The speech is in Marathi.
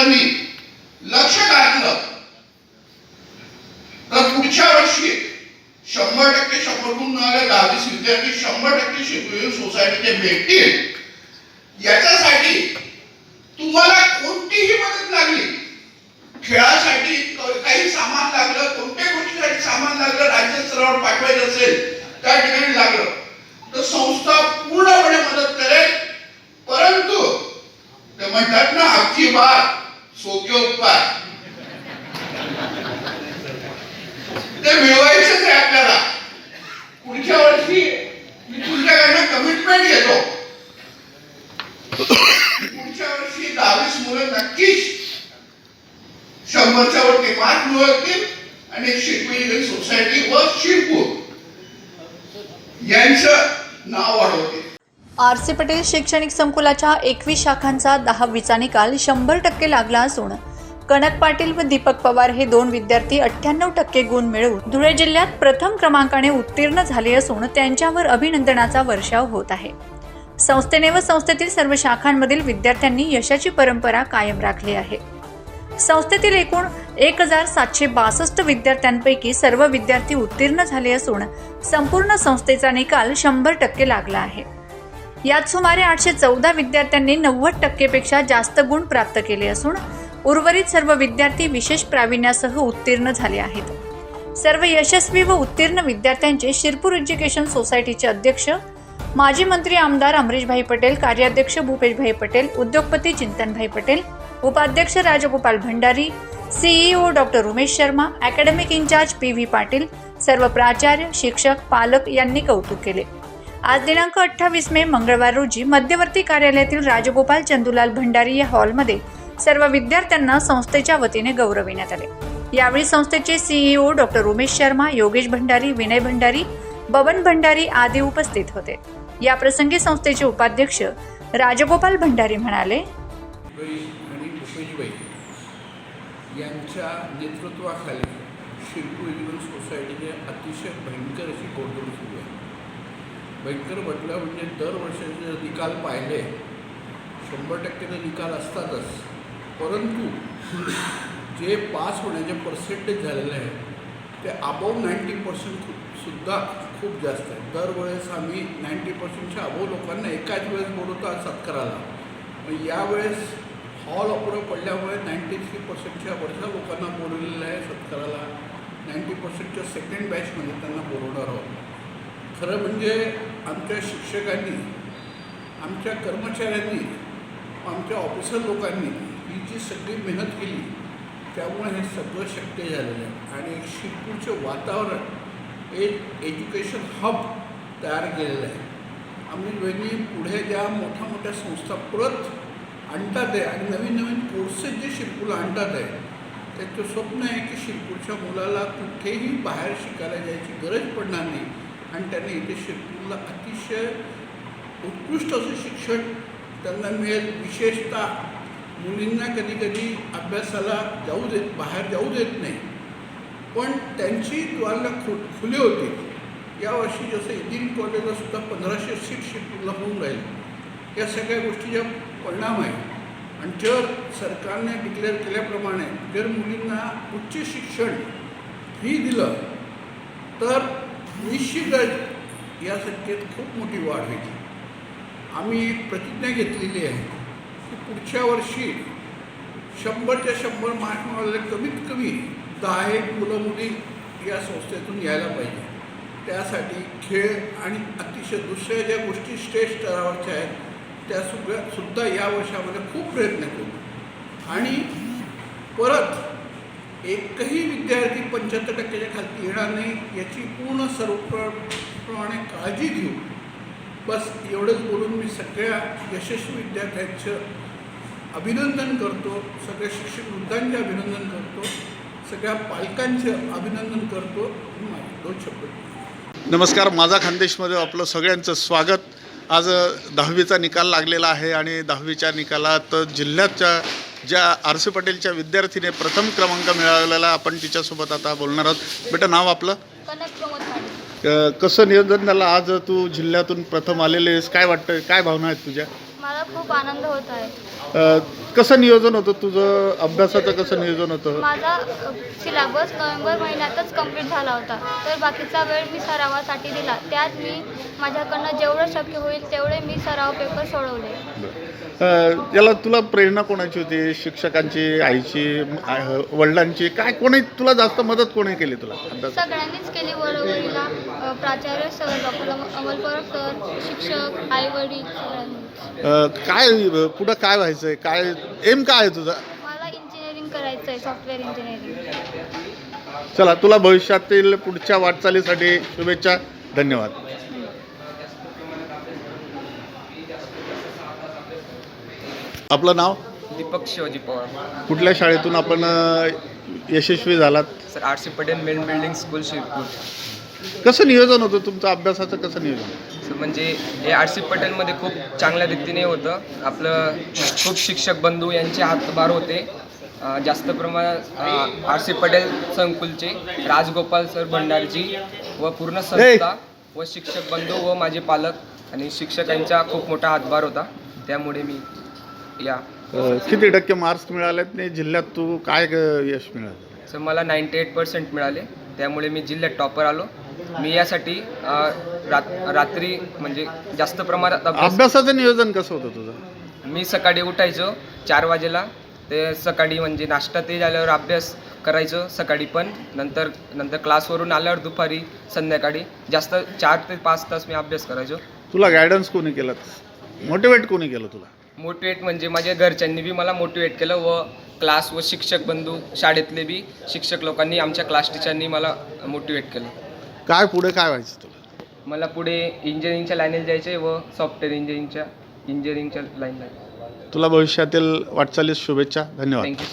त्याकडे मी लक्ष घातलं तर पुढच्या वर्षी शंभर टक्के शंभर गुण मिळाले दहावीस विद्यार्थी शंभर टक्के शिकवून सोसायटीचे भेटतील. याच्यासाठी तुम्हाला कोणतीही मदत लागली? खेळासाठी काही सामान लागलं कोणत्या गोष्टीसाठी सामान लागलं राज्य स्तरावर पाठवायचं असेल त्या ठिकाणी लागलं. तर संस्था पूर्णपणे मदत करेल. परंतु ते म्हणतात ना अख्खी बात सोके उपकार ते मिळवायचंच आहे आपल्याला. पुढच्या वर्षी मी तुमच्याकडनं कमिटमेंट घेतो. पुढच्या वर्षी दहावीस मुलं नक्कीच शंभरच्या वरती मार्क मिळवतील आणि शिल्पी सोसायटी व शिरपूर यांचं नाव वाढवते आर सी पटेल शैक्षणिक संकुलाच्या एकवीस शाखांचा दहावीचा निकाल शंभर टक्के लागला असून कनक पाटील व दीपक पवार हे दोन विद्यार्थी अठ्ठ्याण्णव टक्के गुण मिळवून धुळे जिल्ह्यात प्रथम क्रमांकाने उत्तीर्ण झाले असून त्यांच्यावर अभिनंदनाचा वर्षाव होत आहे. संस्थेने व संस्थेतील सर्व शाखांमधील विद्यार्थ्यांनी यशाची परंपरा कायम राखली आहे. संस्थेतील एकूण एक हजार सातशे बासष्ट विद्यार्थ्यांपैकी सर्व विद्यार्थी उत्तीर्ण झाले असून संपूर्ण संस्थेचा निकाल शंभर टक्के लागला आहे. यात सुमारे आठशे चौदा विद्यार्थ्यांनी नव्वद टक्केपेक्षा जास्त गुण प्राप्त केले असून उर्वरित सर्व विद्यार्थी विशेष प्रावीण्यासह उत्तीर्ण झाले आहेत. सर्व यशस्वी व उत्तीर्ण विद्यार्थ्यांचे शिरपूर एज्युकेशन सोसायटीचे अध्यक्ष माजी मंत्री आमदार अमरीशभाई पटेल कार्याध्यक्ष भूपेशभाई पटेल उद्योगपती चिंतनभाई पटेल उपाध्यक्ष Rajgopal Bhandari CEO doctor Umesh Sharma academic incharge P V Patil सर्व प्राचार्य शिक्षक पालक यांनी कौतुक केले. आज दिनांक अठ्ठावीस मे मंगळवार रोजी मध्यवर्ती कार्यालयातील राजगोपाल चंदुलाल भंडारी या हॉलमध्ये सर्व विद्यार्थ्यांना संस्थेच्या वतीने गौरविण्यात आले. यावेळी संस्थेचे सीईओ डॉक्टर उमेश शर्मा योगेश भंडारी विनय भंडारी बबन भंडारी आदी उपस्थित होते. या प्रसंगी संस्थेचे उपाध्यक्ष राजगोपाल भंडारी म्हणाले यांच्या नेतृत्वाखाली शिरपूर सोसायटीने अतिशय भयंकर अशी गोंधळ सुरू आहे. भयंकर म्हटलं म्हणजे दरवर्षाचे जर निकाल पाहिले शंभर टक्केचे निकाल असतातच. परंतु जे पास होण्याचे पर्सेंटेज झालेले आहे ते अबोव नाईंटी पर्सेंट सुद्धा खूप जास्त आहे. दरवेळेस आम्ही नाईंटी पर्सेंटच्या अबोव लोकांना एकाच वेळेस बोलवतो सत्काराला. पण यावेळेस हॉल अपुरं पडल्यामुळे नाईंटी थ्री पर्सेंटच्या वरच्या लोकांना बोलवलेलं आहे सत्काराला. नाईंटी पर्सेंटच्या सेकंड बॅचमध्ये त्यांना बोलवणार आहोत. खरं म्हणजे आमच्या शिक्षकांनी आमच्या कर्मचाऱ्यांनी आमच्या ऑफिसर लोकांनी ही जी सगळी मेहनत केली त्यामुळे हे सगळं शक्य झालेलं आहे. आणि एक शिरपूरचं वातावरण एक एज्युकेशन हब तयार केलेलं आहे. आम्ही वेगळी पुढे ज्या मोठ्या मोठ्या संस्था परत आणतात आहे आणि नवीन नवीन कोर्सेस जे शिरपूरला आणतात आहे त्याचं स्वप्न आहे की शिरपूरच्या मुलाला कुठेही बाहेर शिकायला जायची गरज पडणार नाही. आणि त्यांनी इथे शेतकरीला अतिशय उत्कृष्ट असं शिक्षण त्यांना मिळेल. विशेषतः मुलींना कधी कधी अभ्यासाला जाऊ देत बाहेर जाऊ देत नाही. पण त्यांची द्वारला खु खुली होती. यावर्षी जसं इंजिनिअरिंग कॉलेजला सुद्धा पंधराशे सीट शेतकरीला होऊन राहील. या सगळ्या गोष्टीचा परिणाम आहे. आणि जर सरकारने डिक्लेअर केल्याप्रमाणे जर मुलींना उच्च शिक्षण फ्री दिलं तर निश्चितच या संख्येत खूप मोठी वाढ होईल आम्ही एक प्रतिज्ञा घेतलेली आहे की पुढच्या वर्षी शंभरच्या शंभर मार्क मिळालेले कमीत कमी दहा एक मुलं मुली या संस्थेतून यायला पाहिजे. त्यासाठी खेळ आणि अतिशय दुसऱ्या ज्या गोष्टी स्टेट स्तरावरच्या आहेत त्या सुद्धा या वर्षामध्ये खूप प्रयत्न करू. आणि परत एकही विद्यार्थी पंच्याहत्तर टक्क्याच्या खालती येणार नाही याची पूर्ण सर्वप्रमाणे काळजी घेऊ बस एवढंच बोलून मी सगळ्या यशस्वी विद्यार्थ्यांचं अभिनंदन करतो सगळ्या शिक्षक वृद्धांचे अभिनंदन करतो सगळ्या पालकांचं अभिनंदन करतो दोन शब्द. नमस्कार माझा खानदेशमध्ये आपलं सगळ्यांचं स्वागत. आज दहावीचा निकाल लागलेला आहे आणि दहावीच्या निकालात जिल्ह्याच्या ज्या आर सी पटेलच्या विद्यार्थीने प्रथम क्रमांक मिळवलेला आपण तिच्यासोबत आता बोलणार आहोत. बेटा नाव आपलं? अ, कसं नियोजन झालं? आज तू जिल्ह्यातून प्रथम आलेले आहेस. काय वाटतं काय भावना आहेत तुझ्या? मला खूप आनंद होत आहे. कसं नियोजन होतं? तुझं अभ्यासाचं कसं नियोजन होतं? माझा सिलेबस नोव्हेंबर महिन्यातच कंप्लीट झाला होता. तर बाकीचा वेळ मी सरावासाठी दिला. त्यात मी माझ्याकडनं जेवढं शक्य होईल तेवढे मी सराव पेपर सोडवले. अ, याला तुला प्रेरणा कोणाची होती? शिक्षकांची आईची आ- वडिलांची? काय कोणी तुला जास्त मदत कोणी केली तुला? अभ्यास सगळ्यांनीच केली बरोबरीला अ, प्राचार्य सर डॉक्टर अमलपर सर शिक्षक आई वडील सगळ्यांनी. काय पुढं काय व्हायचंय? काय एम काय आहे तुझा? मला इंजिनिअरिंग करायचं आहे सॉफ्टवेअर इंजिनिअरिंग चला तुला भविष्यातील पुढच्या वाटचालीसाठी शुभेच्छा धन्यवाद. आपलं नाव? दीपक शिवाजी पवार. कुठल्या शाळेतून आपण अ, यशस्वी झालात? Sir R C Patel main building school Shirpur. कसं नियोजन होतं तुमचं? अभ्यासाचं कसं नियोजन? म्हणजे हे आर सी पटेलमध्ये खूप चांगल्या रीतीने होतं. आपलं खूप शिक्षक बंधू यांचे हातभार होते. जास्त प्रमाणात आर सी पटेल संकुलचे राजगोपाल सर भंडारजी व पूर्ण संस्था व शिक्षक बंधू व माझे पालक आणि शिक्षकांचा खूप मोठा हातभार होता. त्यामुळे मी या. किती टक्के मार्क्स मिळालेत नाही जिल्ह्यात तू काय यश मिळालं? सर मला नाईंटी एट पर्सेंट मिळाले. त्यामुळे मी जिल्ह्यात टॉपर आलो. मी यासाठी रात रात्री म्हणजे जास्त प्रमाणात अभ्यास अभ्यासाचं नियोजन कसं होतं तुझं? मी सकाळी उठायचो चार वाजेला. ते सकाळी म्हणजे नाश्ता ते झाल्यावर अभ्यास करायचो सकाळी पण. नंतर नंतर क्लासवरून आल्यावर दुपारी संध्याकाळी. जास्त चार ते पाच तास मी अभ्यास करायचो. तुला गायडन्स कोणी केलं? मोटिवेट कोणी केलं तुला? मोटिवेट म्हणजे माझ्या घरच्यांनी बी मला मोटिवेट केलं व क्लास व शिक्षक बंधू शाळेतले बी शिक्षक लोकांनी आमच्या क्लास टीचरनी मला मोटिवेट केलं. काय पुढे काय व्हायचं तुला? मला पुढे इंजिनिअरिंगच्या लाईनीला जायचे व सॉफ्टवेअर इंजिनिअरिंगच्या इंजिनिअरिंगच्या लाईनला तुला भविष्यातील वाटचालीस शुभेच्छा. धन्यवाद. थँक्यू